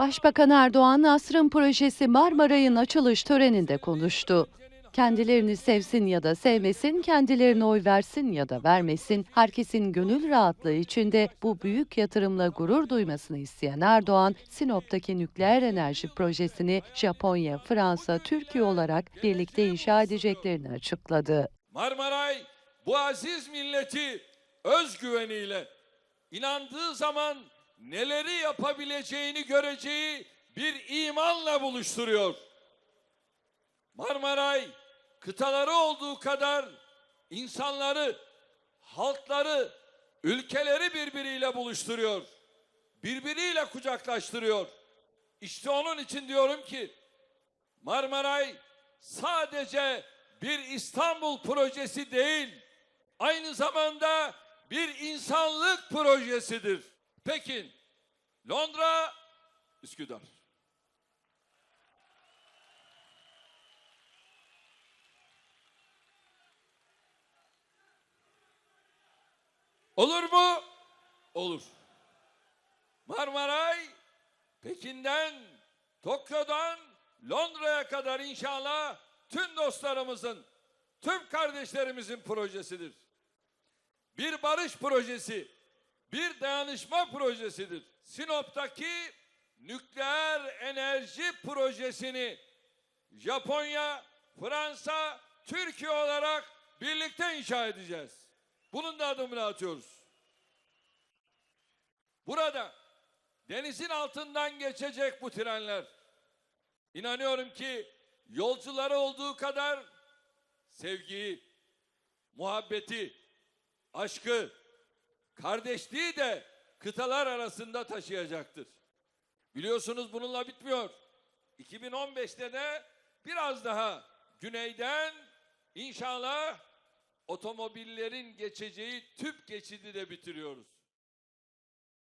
Başbakan Erdoğan Asrın projesi Marmaray'ın açılış töreninde konuştu. Kendilerini sevsin ya da sevmesin, kendilerine oy versin ya da vermesin, herkesin gönül rahatlığı içinde bu büyük yatırımla gurur duymasını isteyen Erdoğan, Sinop'taki nükleer enerji projesini Japonya, Fransa, Türkiye olarak birlikte inşa edeceklerini açıkladı. Marmaray bu aziz milleti özgüveniyle inandığı zaman neleri yapabileceğini göreceği bir imanla buluşturuyor. Marmaray kıtaları olduğu kadar insanları, halkları, ülkeleri birbiriyle buluşturuyor. Birbiriyle kucaklaştırıyor. İşte onun için diyorum ki Marmaray sadece bir İstanbul projesi değil, aynı zamanda bir insanlık projesidir. Pekin, Londra, Üsküdar. Olur mu? Olur. Marmaray Pekin'den, Tokyo'dan Londra'ya kadar inşallah tüm dostlarımızın, tüm kardeşlerimizin projesidir. Bir barış projesi, bir dayanışma projesidir. Sinop'taki nükleer enerji projesini Japonya, Fransa, Türkiye olarak birlikte inşa edeceğiz. Bunun da adımını atıyoruz. Burada denizin altından geçecek bu trenler. İnanıyorum ki yolcuları olduğu kadar sevgiyi, muhabbeti, aşkı, kardeşliği de kıtalar arasında taşıyacaktır. Biliyorsunuz bununla bitmiyor. 2015'te de biraz daha güneyden inşallah otomobillerin geçeceği tüp geçidi de bitiriyoruz.